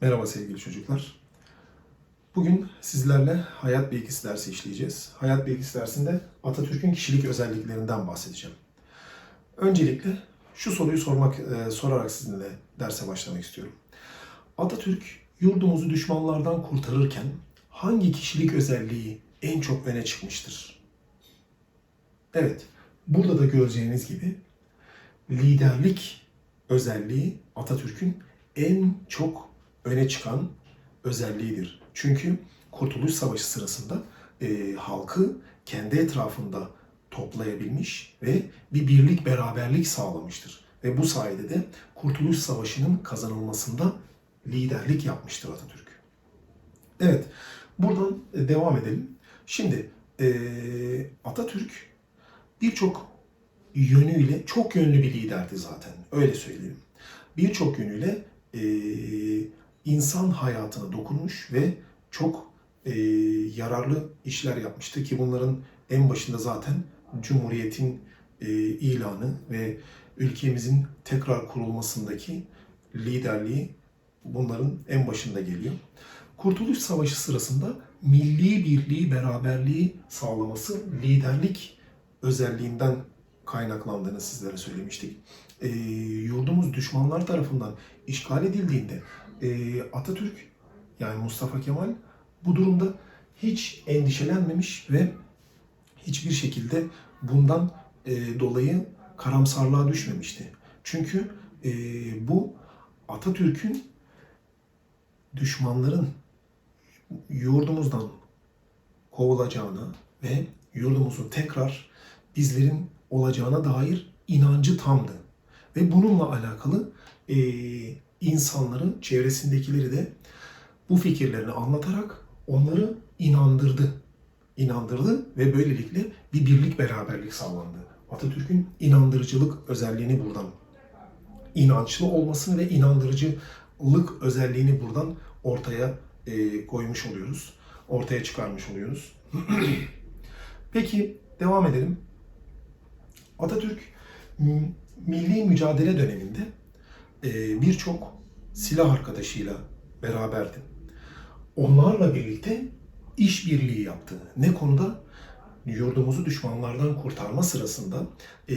Merhaba sevgili çocuklar. Bugün sizlerle hayat bilgisi dersi işleyeceğiz. Hayat bilgisi dersinde Atatürk'ün kişilik özelliklerinden bahsedeceğim. Öncelikle şu soruyu sormak e, sorarak sizinle derse başlamak istiyorum. Atatürk yurdumuzu düşmanlardan kurtarırken hangi kişilik özelliği en çok öne çıkmıştır? Evet, burada da göreceğiniz gibi liderlik özelliği Atatürk'ün en çok öne çıkan özelliğidir. Çünkü Kurtuluş Savaşı sırasında e, halkı kendi etrafında toplayabilmiş ve bir birlik beraberlik sağlamıştır. Ve bu sayede de Kurtuluş Savaşı'nın kazanılmasında liderlik yapmıştır Atatürk. Evet, buradan e, devam edelim. Şimdi e, Atatürk birçok yönüyle çok yönlü bir liderdi zaten. Öyle söyleyeyim. Birçok yönüyle e, insan hayatına dokunmuş ve çok e, yararlı işler yapmıştı ki bunların en başında zaten Cumhuriyet'in e, ilanı ve ülkemizin tekrar kurulmasındaki liderliği bunların en başında geliyor. Kurtuluş Savaşı sırasında milli birliği, beraberliği sağlaması liderlik özelliğinden kaynaklandığını sizlere söylemiştik. E, yurdumuz düşmanlar tarafından işgal edildiğinde e, Atatürk yani Mustafa Kemal bu durumda hiç endişelenmemiş ve hiçbir şekilde bundan e, dolayı karamsarlığa düşmemişti. Çünkü e, bu Atatürk'ün düşmanların yurdumuzdan kovulacağına ve yurdumuzun tekrar bizlerin olacağına dair inancı tamdı. Ve bununla alakalı e, insanları, çevresindekileri de bu fikirlerini anlatarak onları inandırdı. İnandırdı ve böylelikle bir birlik beraberlik sağlandı. Atatürk'ün inandırıcılık özelliğini buradan, inançlı olmasını ve inandırıcılık özelliğini buradan ortaya e, koymuş oluyoruz. Ortaya çıkarmış oluyoruz. Peki devam edelim. Atatürk milli mücadele döneminde birçok silah arkadaşıyla beraberdi. Onlarla birlikte işbirliği yaptı. Ne konuda? Yurdumuzu düşmanlardan kurtarma sırasında e,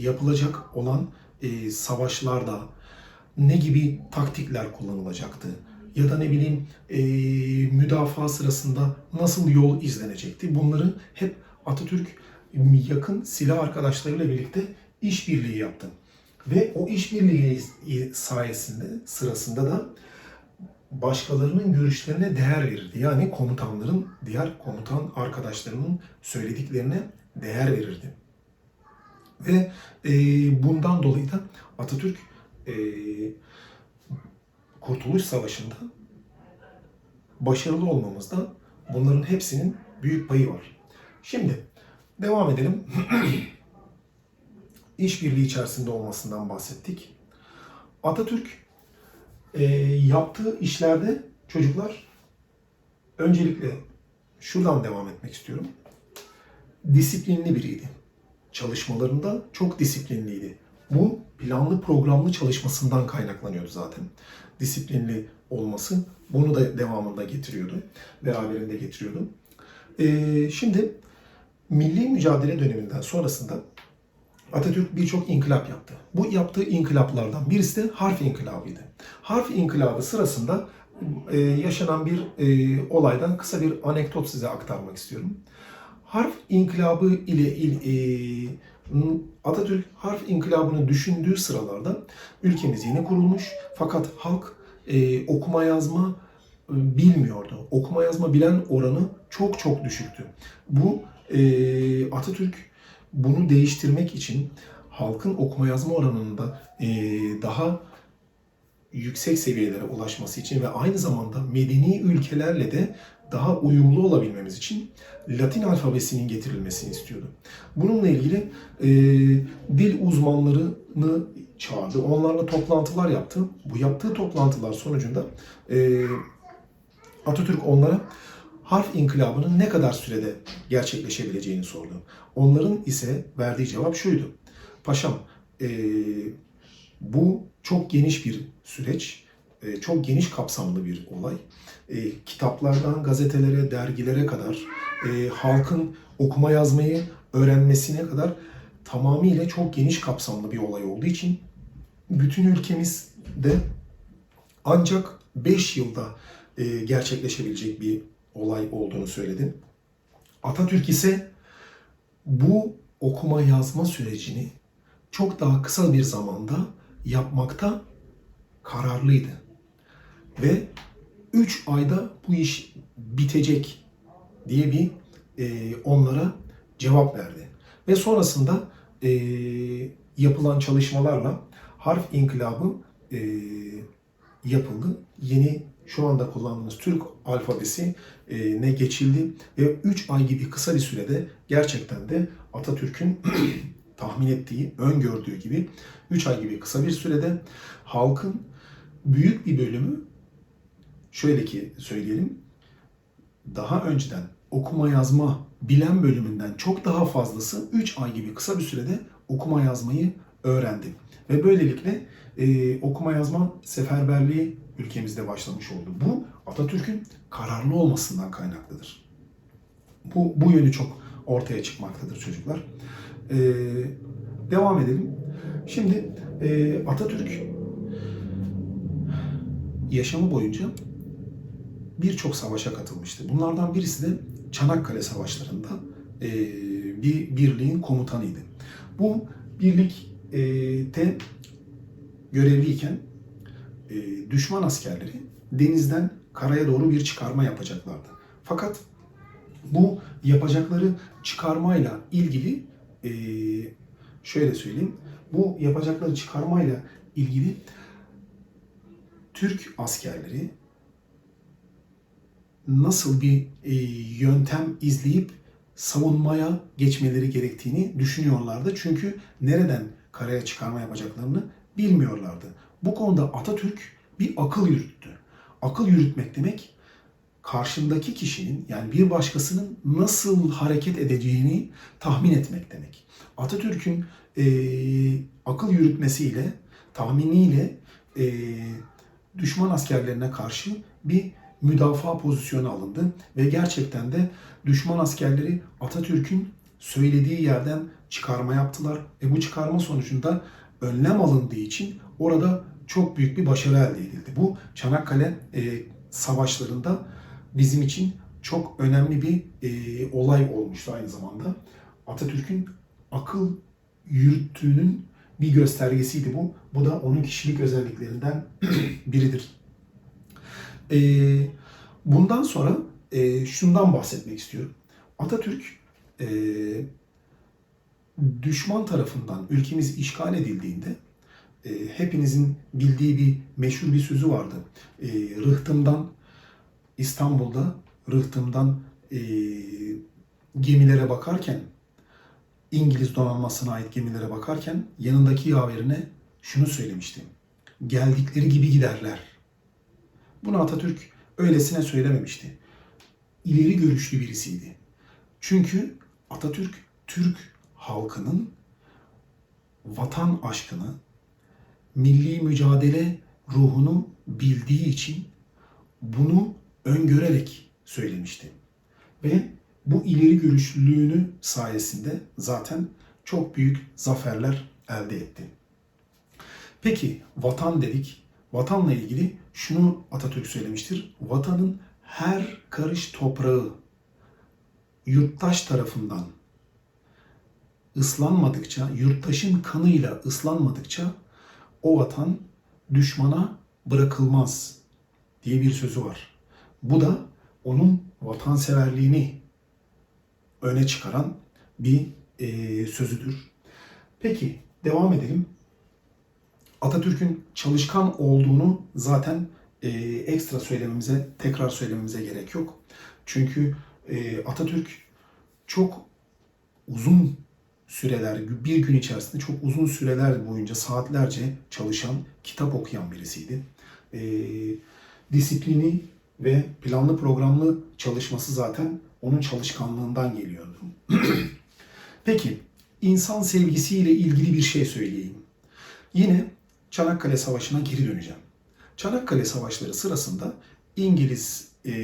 yapılacak olan e, savaşlarda ne gibi taktikler kullanılacaktı? Ya da ne bileyim müdafaa sırasında nasıl yol izlenecekti? Bunları hep Atatürk yakın silah arkadaşlarıyla birlikte işbirliği yaptı. Ve o işbirliği sayesinde sırasında da başkalarının görüşlerine değer verirdi. Yani komutanların, diğer komutan arkadaşlarının söylediklerine değer verirdi. Ve e, bundan dolayı da Atatürk e, Kurtuluş Savaşı'nda başarılı olmamızda bunların hepsinin büyük payı var. Şimdi devam edelim. İşbirliği içerisinde olmasından bahsettik. Atatürk e, yaptığı işlerde çocuklar öncelikle şuradan devam etmek istiyorum. Disiplinli biriydi. Çalışmalarında çok disiplinliydi. Bu planlı programlı çalışmasından kaynaklanıyordu zaten. Disiplinli olması bunu da devamında getiriyordu. Beraberinde getiriyordu. E, şimdi milli mücadele döneminden sonrasında Atatürk birçok inkılap yaptı. Bu yaptığı inkılaplardan birisi de harf inkılabıydı. Harf inkılabı sırasında e, yaşanan bir e, olaydan kısa bir anekdot size aktarmak istiyorum. Harf inkılabı ile il, e, Atatürk harf inkılabını düşündüğü sıralarda ülkemiz yeni kurulmuş fakat halk e, okuma yazma e, bilmiyordu. Okuma yazma bilen oranı çok çok düşüktü. Bu e, Atatürk bunu değiştirmek için halkın okuma yazma oranında e, daha yüksek seviyelere ulaşması için ve aynı zamanda medeni ülkelerle de daha uyumlu olabilmemiz için Latin alfabesinin getirilmesini istiyordu. Bununla ilgili e, dil uzmanlarını çağırdı. Onlarla toplantılar yaptı. Bu yaptığı toplantılar sonucunda e, Atatürk onlara harf inkılabının ne kadar sürede gerçekleşebileceğini sordu. Onların ise verdiği cevap şuydu. Paşam e, bu çok geniş bir süreç. e, çok geniş kapsamlı bir olay. E, kitaplardan gazetelere, dergilere kadar, e, halkın okuma yazmayı öğrenmesine kadar tamamıyla çok geniş kapsamlı bir olay olduğu için bütün ülkemizde ancak 5 yılda e, gerçekleşebilecek bir olay olduğunu söyledim. Atatürk ise bu okuma yazma sürecini çok daha kısa bir zamanda yapmakta kararlıydı. Ve 3 ayda bu iş bitecek diye bir e, onlara cevap verdi. Ve sonrasında e, yapılan çalışmalarla harf inkılabı e, yapıldı. Yeni şu anda kullandığımız Türk alfabesi e, ne geçildi ve 3 ay gibi kısa bir sürede gerçekten de Atatürk'ün tahmin ettiği, öngördüğü gibi 3 ay gibi kısa bir sürede halkın büyük bir bölümü şöyle ki söyleyelim daha önceden okuma yazma bilen bölümünden çok daha fazlası 3 ay gibi kısa bir sürede okuma yazmayı öğrendi. Ve böylelikle e, okuma yazma seferberliği ülkemizde başlamış oldu. Bu Atatürk'ün kararlı olmasından kaynaklıdır. Bu, bu yönü çok ortaya çıkmaktadır çocuklar. E, devam edelim. Şimdi e, Atatürk yaşamı boyunca birçok savaşa katılmıştı. Bunlardan birisi de Çanakkale Savaşları'nda e, bir birliğin komutanıydı. Bu birlikte görevliyken e, düşman askerleri denizden karaya doğru bir çıkarma yapacaklardı. Fakat bu yapacakları çıkarmayla ilgili e, şöyle söyleyeyim. Bu yapacakları çıkarmayla ilgili Türk askerleri nasıl bir e, yöntem izleyip savunmaya geçmeleri gerektiğini düşünüyorlardı. Çünkü nereden karaya çıkarma yapacaklarını bilmiyorlardı. Bu konuda Atatürk bir akıl yürüttü. Akıl yürütmek demek karşındaki kişinin yani bir başkasının nasıl hareket edeceğini tahmin etmek demek. Atatürk'ün e, akıl yürütmesiyle, tahminiyle e, düşman askerlerine karşı bir müdafaa pozisyonu alındı ve gerçekten de düşman askerleri Atatürk'ün söylediği yerden çıkarma yaptılar ve bu çıkarma sonucunda önlem alındığı için orada çok büyük bir başarı elde edildi. Bu Çanakkale e, savaşlarında bizim için çok önemli bir e, olay olmuştu aynı zamanda. Atatürk'ün akıl yürüttüğünün bir göstergesiydi bu. Bu da onun kişilik özelliklerinden biridir. E, bundan sonra e, şundan bahsetmek istiyorum. Atatürk e, düşman tarafından ülkemiz işgal edildiğinde e, hepinizin bildiği bir meşhur bir sözü vardı. E, Rıhtım'dan İstanbul'da Rıhtım'dan e, gemilere bakarken İngiliz donanmasına ait gemilere bakarken yanındaki yaverine şunu söylemişti. Geldikleri gibi giderler. Bunu Atatürk öylesine söylememişti. İleri görüşlü birisiydi. Çünkü Atatürk Türk halkının vatan aşkını, milli mücadele ruhunu bildiği için bunu öngörerek söylemişti. Ve bu ileri görüşlülüğünü sayesinde zaten çok büyük zaferler elde etti. Peki vatan dedik. Vatanla ilgili şunu Atatürk söylemiştir. Vatanın her karış toprağı yurttaş tarafından ıslanmadıkça, yurttaşın kanıyla ıslanmadıkça o vatan düşmana bırakılmaz diye bir sözü var. Bu da onun vatanseverliğini öne çıkaran bir e, sözüdür. Peki devam edelim. Atatürk'ün çalışkan olduğunu zaten e, ekstra söylememize, tekrar söylememize gerek yok. Çünkü e, Atatürk çok uzun süreler, bir gün içerisinde çok uzun süreler boyunca saatlerce çalışan, kitap okuyan birisiydi. E, disiplini ve planlı programlı çalışması zaten onun çalışkanlığından geliyordu. Peki, insan sevgisiyle ilgili bir şey söyleyeyim. Yine Çanakkale Savaşı'na geri döneceğim. Çanakkale Savaşları sırasında İngiliz e,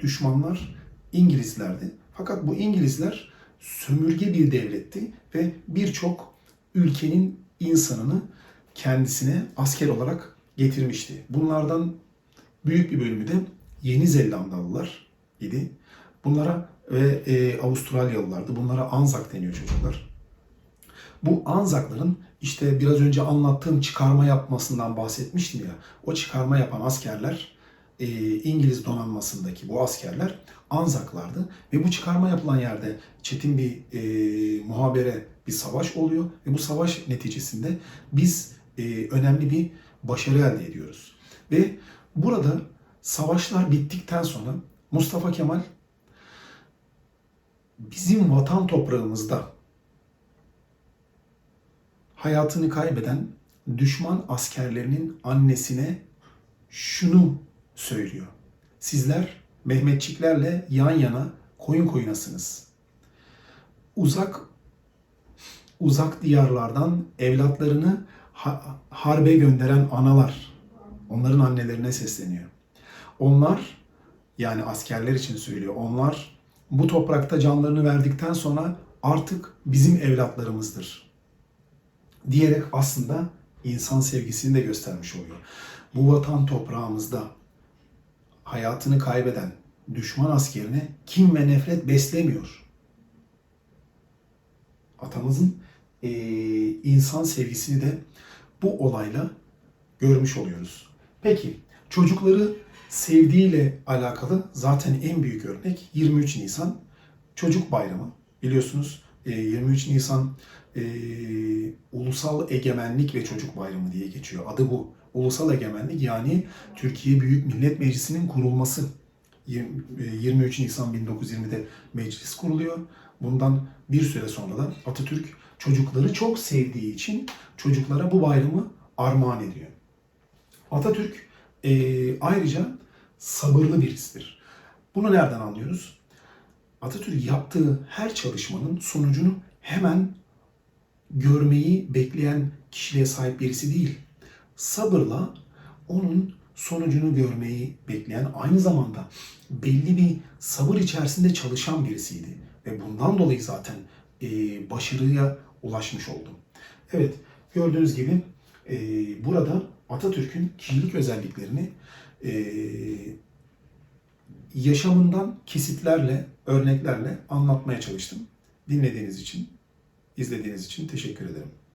düşmanlar İngilizlerdi. Fakat bu İngilizler sömürge bir devletti ve birçok ülkenin insanını kendisine asker olarak getirmişti. Bunlardan büyük bir bölümü de Yeni Zelandalılar idi. Bunlara ve e, Avustralyalılardı. Bunlara Anzak deniyor çocuklar. Bu Anzakların işte biraz önce anlattığım çıkarma yapmasından bahsetmiştim ya. O çıkarma yapan askerler e, İngiliz donanmasındaki bu askerler Anzaklardı ve bu çıkarma yapılan yerde çetin bir e, muhabere bir savaş oluyor ve bu savaş neticesinde biz e, önemli bir başarı elde ediyoruz. Ve burada savaşlar bittikten sonra Mustafa Kemal bizim vatan toprağımızda hayatını kaybeden düşman askerlerinin annesine şunu söylüyor. Sizler Mehmetçiklerle yan yana koyun koyunasınız. Uzak uzak diyarlardan evlatlarını ha- harbe gönderen analar onların annelerine sesleniyor. Onlar yani askerler için söylüyor. Onlar bu toprakta canlarını verdikten sonra artık bizim evlatlarımızdır diyerek aslında insan sevgisini de göstermiş oluyor. Bu vatan toprağımızda hayatını kaybeden düşman askerine kim ve nefret beslemiyor. Atamızın eee, insan sevgisini de bu olayla görmüş oluyoruz. Peki çocukları sevdiğiyle alakalı zaten en büyük örnek 23 Nisan Çocuk Bayramı. Biliyorsunuz e, 23 Nisan e, Ulusal Egemenlik ve Çocuk Bayramı diye geçiyor. Adı bu. Ulusal Egemenlik yani Türkiye Büyük Millet Meclisi'nin kurulması. Yirmi- e, 23 Nisan 1920'de meclis kuruluyor. Bundan bir süre sonra da Atatürk çocukları çok sevdiği için çocuklara bu bayramı armağan ediyor. Atatürk e, ayrıca sabırlı birisidir. Bunu nereden anlıyoruz? Atatürk yaptığı her çalışmanın sonucunu hemen görmeyi bekleyen kişiliğe sahip birisi değil. Sabırla onun sonucunu görmeyi bekleyen, aynı zamanda belli bir sabır içerisinde çalışan birisiydi. Ve bundan dolayı zaten e, başarıya ulaşmış oldu. Evet, gördüğünüz gibi e, burada Atatürk'ün kişilik özelliklerini e, yaşamından kesitlerle, örneklerle anlatmaya çalıştım. Dinlediğiniz için, izlediğiniz için teşekkür ederim.